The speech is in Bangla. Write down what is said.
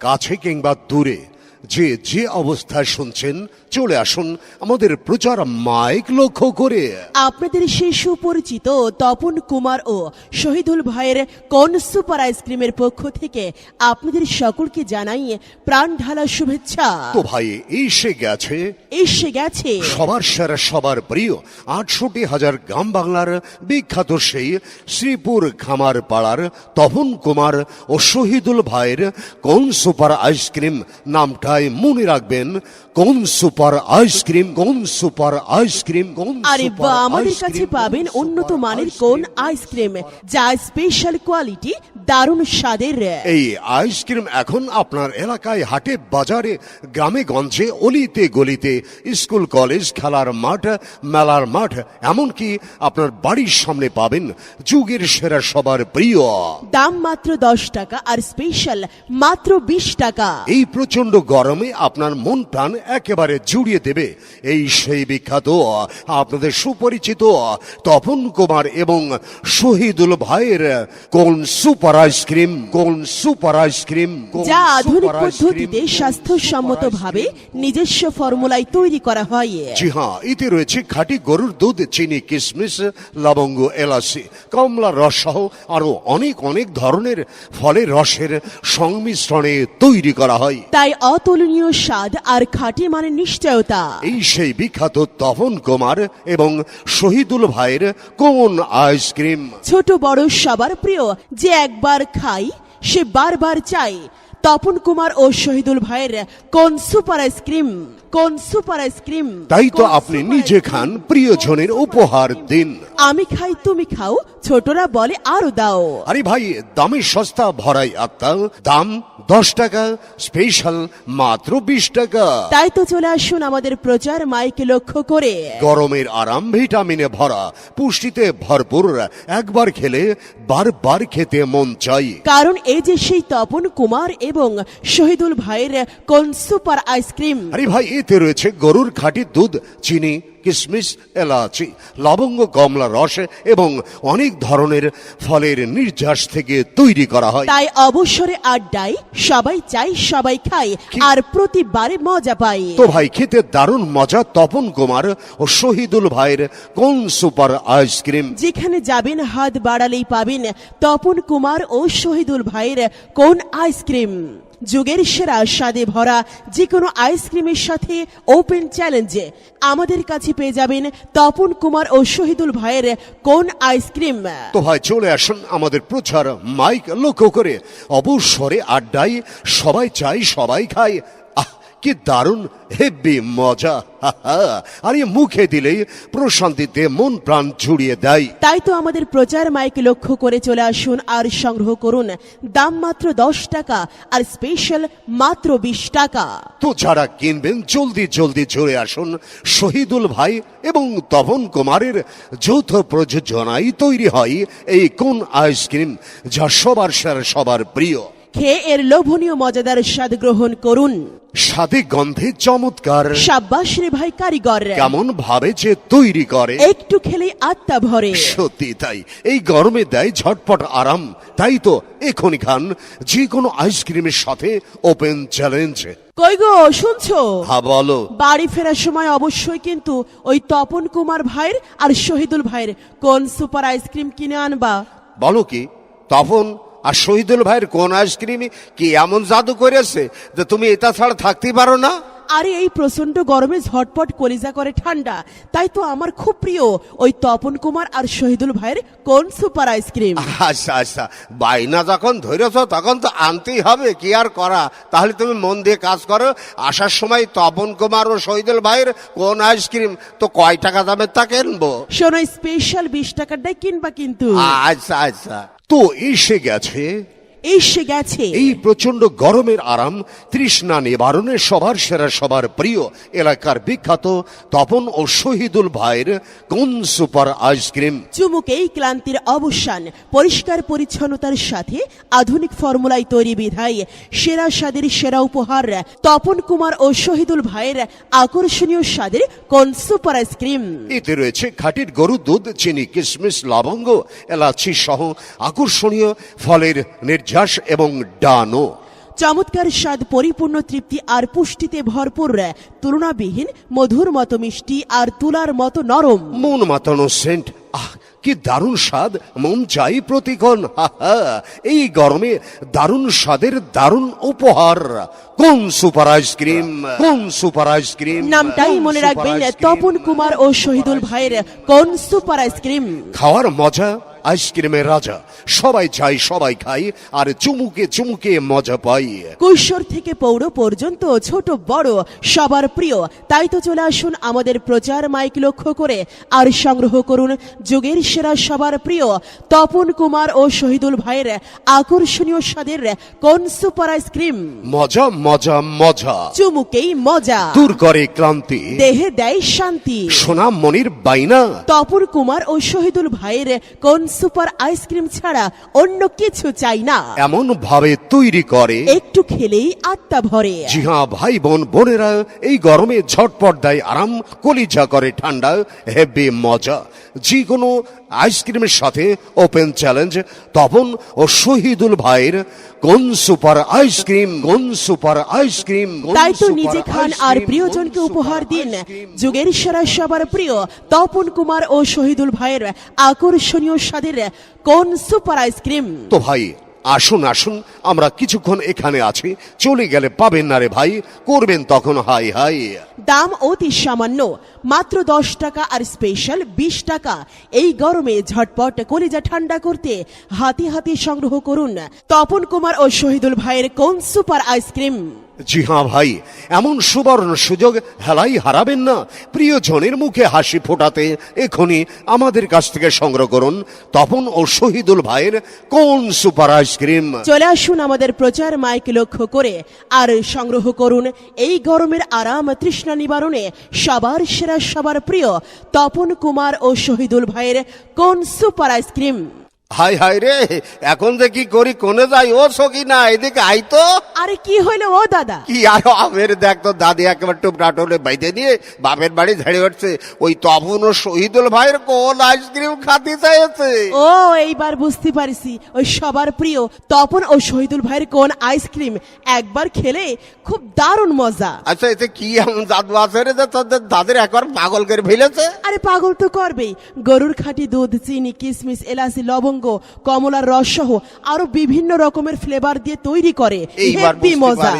কাছে কিংবা দূরে। যে যে অবস্থায় শুনছেন চলে আসুন আমাদের প্রচার মাইক লক্ষ্য করে। আপনাদের সেই সুপরিচিত তপন কুমার ও শহীদুল ভাইয়ের কন সুপার আইসক্রিমের পক্ষ থেকে আপনাদের সকলকে জানাই প্রাণ ঢালা শুভেচ্ছা। তো ভাই এসে গেছে। এসে গেছে। সবার সেরা সবার প্রিয় আটষট্টি হাজার গ্রাম বাংলার বিখ্যাত সেই শ্রীপুর খামার পাড়ার তপন কুমার ও শহীদুল ভাইয়ের কোন সুপার আইসক্রিম নামটাই মনে রাখবেন cone super ice cream cone super ice cream cone আরে বা আমাদের কাছে পাবেন উন্নত মানের। কোন আইসক্রিম যা স্পেশাল কোয়ালিটি দারুণ স্বাদের। এই আইসক্রিম এখন আপনার এলাকায় হাটে বাজারে গ্রামে গঞ্জে অলিতে গলিতে স্কুল কলেজ খেলার মাঠ মেলার মাঠ এমনকি আপনার বাড়ির সামনে পাবেন যুগের সেরা সবার প্রিয়। দাম মাত্র দশ টাকা আর স্পেশাল মাত্র বিশ টাকা। এই প্রচণ্ড গরমে আপনার মন প্রাণ একেবারে জুড়িয়ে দেবে। এই সেই বিখ্যাত আপনাদের সুপরিচিত তপন কুমার এবং শহীদুল ভাইয়ের cone super ice cream cone super ice cream যা আধুনিক পদ্ধতিতে স্বাস্থ্যসম্মত ভাবে নিজস্ব ফর্মুলায় তৈরি করা হয়। জি হ্যাঁ এতে রয়েছে খাঁটি গরুর দুধ চিনি কিশমিশ লবঙ্গ এলাচি কমলা রস সহ আরও অনেক অনেক ধরনের ফলের রসের সংমিশ্রণে তৈরি করা হয়। তাই অতুলনীয় স্বাদ আর খাঁটি মানের নিশ্চয়তা। এই সেই বিখ্যাত তপন কুমার এবং শহীদুল ভাইয়ের কোন আইসক্রিম ছোট বড় সবার প্রিয় যে একবার খাই সে বারবার চাই তপন কুমার ও শহীদুল ভাইয়ের cone super ice cream cone super ice cream তাই তো আপনি নিজে? খান প্রিয়জনের উপহার দিন। আমি খাই তুমি খাও ছোটরা বলে আরও দাও। আরে ভাই দামে সস্তা ভরাই আত্মা দাম দশ টাকা স্পেশাল মাত্র বিশ টাকা। তাই তো চলে আসুন আমাদের প্রচার মাইকে লক্ষ্য করে। গরমের আরাম ভিটামিনে ভরা পুষ্টিতে ভরপুর একবার খেলে বারবার খেতে মন চাই। কারণ এই যে সেই তপন কুমার এবং শহীদুল ভাইয়ের কোন সুপার আইসক্রিম আরে ভাই এতে রয়েছে গরুর খাঁটি দুধ চিনি কিশমিশ এলাচি লবঙ্গ কমলা রস এবং অনেক ধরনের ফলের নির্যাস থেকে তৈরি করা হয়। তাই অবসরে আড্ডায় সবাই চাই সবাই খায় আর প্রতিবারে মজা পায়। তো ভাই খেতে দারুণ মজা তপন কুমার ও শহীদুল ভাইয়ের কোন সুপার আইসক্রিম? যেখানে যাবেন হাত বাড়ালেই পাবেন তপন কুমার ও শহীদুল ভাইয়ের কোন আইসক্রিম? যুগের সেরা স্বাদে ভরা যে কোনো আইসক্রিমের সাথে ওপেন চ্যালেঞ্জে আমাদের কাছে পেয়ে যাবেন তপন কুমার ও শহীদুল ভাইয়ের কোন আইসক্রিম তো ভাই, চলে আসুন আমাদের প্রচার মাইক লক্ষ্য করে। অবসরে আড্ডায় সবাই চাই, সবাই খায়। কি দারুণ হেব্বি মজা। আর এ মুখে দিলেই প্রশান্তিতে মন প্রাণ জুড়িয়ে দেয়। তাই তো আমাদের প্রচার মাইক লক্ষ্য করে চলে আসুন আর সংগ্রহ করুন। দাম মাত্র দশ টাকা আর স্পেশাল মাত্র বিশ টাকা। তো যারা কিনবেন জলদি জলদি চলে আসুন শহীদুল ভাই এবং তপন কুমারের যৌথ প্রযোজনায় তৈরি হয় এই কোন আইসক্রিম যা সবার সেরা সবার প্রিয়। খেয়ে এর লোভনীয় মজাদার স্বাদ গ্রহণ করুন। স্বাদে গন্ধে চমৎকার। সাব্বাস রে ভাই কারিগর। কেমন ভাবে যে তৈরি করে। একটু খেলেই আত্মা ভরে। সত্যি তাই এই গরমে দেয় ঝটপট আরাম। তাই তো এখনই খান যে কোনো আইসক্রিমের সাথে ওপেন চ্যালেঞ্জ। কই গো শুনছো? হা বলো। বাড়ি ফেরার সময় অবশ্যই কিন্তু ওই তপন কুমার ভাইয়ের আর শহীদুল ভাইয়ের কোন সুপার আইসক্রিম কিনে আনবা? বলো কি তখন আর শহীদুল ভাইয়ের কোন আইসক্রিমই কি এমন জাদু করেছে যে তুমি এটা ছাড়া থাকতেই পারো না? আরে এই প্রচণ্ড গরমে ঝটপট কলিজা করে ঠান্ডা। তাই তো আমার খুব প্রিয় ওই তপন কুমার আর শহীদুল ভাইয়ের কোন সুপার আইসক্রিম। আচ্ছা আচ্ছা। বাইনা যখন ধরেছ তখন তো আনতেই হবে কি আর করা? তাহলে তুমি মন দিয়ে কাজ করো। আসার সময় তপন কুমার ও শহীদুল ভাইয়ের কোন আইসক্রিম? তো কয় টাকা দামের তা কিনবো শোনো স্পেশাল বিশ টাকারটাই কিনবা কিন্তু। আচ্ছা আচ্ছা। তো এসে গেছে এসে গেছে। এই প্রচণ্ড গরমের আরাম তৃষ্ণা নিবারণে সবার সেরা সবার প্রিয় এলাকার বিখ্যাত তপন ও শহীদুল ভাইয়ের কোন সুপার আইসক্রিম? চুমুকেই ক্লান্তির অবসান পরিষ্কার পরিচ্ছন্নতার সাথে আধুনিক ফর্মুলায় তৈরি বিধায় সেরা স্বাদের সেরা উপহার তপন কুমার ও শহীদুল ভাইয়ের আকর্ষণীয় স্বাদের কোন সুপার আইসক্রিম? এতে রয়েছে খাঁটির গরুর দুধ চিনি কিশমিশ লবঙ্গ এলাচি সহ আকর্ষণীয় ফলের নির্যাস এবং ডানো। চমৎকার স্বাদ পরিপূর্ণ তৃপ্তি আর পুষ্টিতে ভরপুর তুলনাবিহীন মধুর মতো মিষ্টি আর তুলার মতো নরম। মন মাতানো সেন্ট আহ কি দারুণ স্বাদ মন চাই প্রতিক্ষণ এই গরমে দারুণ স্বাদের দারুণ উপহার। Cone super ice cream cone super ice cream নামটাই মনে রাখবেন? তপন কুমার ও শহীদুল ভাইয়ের কোন সুপার আইসক্রিম খাওয়ার মজা আইসক্রিমের রাজা। সবাই চাই সবাই খাই আর চুমুকে চুমুকে মজা পাই কৈশোর থেকে পৌর পর্যন্ত ছোট বড় সবার প্রিয়। তাই তো চলে আসুন আমাদের প্রচার মাইক লক্ষ্য করে। আর সংগ্রহ করুন যুগের সেরা সবার প্রিয় তপন কুমার ও শহীদুল ভাইয়ের আকর্ষণীয় স্বাদের কোন সুপার আইসক্রিম। মজা মজা মজা। চুমুকেই মজা। দূর করে ক্লান্তি। দেহে দেয় শান্তি। সোনা মনির বাইনা তপন কুমার ও শহীদুল ভাইয়ের কোন সুপার আইসক্রিম ছাড়া অন্য কিছু চাই না। এমন ভাবে তৈরি করে। একটু খেলেই আত্মা ভরে। জি হ্যাঁ ভাই বোন বোনেরা এই গরমে ঝটপট দেয় আরাম কলিজা করে ঠান্ডা হেভি মজা। যে কোনো আইসক্রিমের সাথে ওপেন চ্যালেঞ্জ তপন ও শহীদুল ভাইয়ের cone super ice cream cone super ice cream তাই তো নিজে খান আর প্রিয়জনকে উপহার দিন? যুগের সেরা সবার প্রিয় তপন কুমার ও শহীদুল ভাইয়ের আকর্ষণীয় স্বাদের কোন সুপার আইসক্রিম তো ভাই আসুন আসুন, আমরা কিছুক্ষণ এখানে আছি। চলে গেলে পাবেন না রে ভাই, করবেন তখন, হাই হাই। দাম অতি সামান্য, মাত্র দশ টাকা আর স্পেশাল বিশ টাকা। এই গরমে ঝটপট কলিজা ঠান্ডা করতে হাতে হাতে সংগ্রহ করুন। তপন কুমার ও শহীদুল ভাইয়ের কোন সুপার আইসক্রিম জি হ্যাঁ ভাই, এমন সুবর্ণ সুযোগ হেলাই হারাবেন না। প্রিয়জনের মুখে হাসি ফোটাতে এখনই আমাদের কাছ থেকে সংগ্রহ করুন তপন ও শহীদুল ভাইয়ের কোন সুপার আইসক্রিম চলে আসুন আমাদের প্রচার মাইক লক্ষ্য করে, আর সংগ্রহ করুন এই গরমের আরাম তৃষ্ণা নিবারণে সবার সেরা, সবার প্রিয় তপন কুমার ও শহীদুল ভাইয়ের cone super ice cream high high রে এখন যে কি করি কোনে যাই? ও সকি না এদিকে আই তো। আরে কি হইল ও দাদা? কি আর আমের দেখ তো দাদি একেবারে টুপরা টোলে বাইতে নিয়ে বাপের বাড়ি ঝেড়ে উঠছে। ওই তপন ও শহীদুল ভাইয়ের কোন আইসক্রিম খাতে চাইছে? ও এইবার বুঝতে পারিছি। ওই সবার প্রিয় তপন ও শহীদুল ভাইয়ের কোন আইসক্রিম একবার খেলে খুব দারুণ মজা। আচ্ছা এতে কি এমন জাদু আছে রে যে তোদের দাদের একবার পাগল করে ফেলেছে? আরে পাগল তো করবেই। গরুর খাঁটি দুধ চিনি কিশমিশ এলাচি লবঙ্গ কমলার রস সহ আরও বিভিন্ন রকমের ফ্লেভার দিয়ে তৈরি করে। মজা।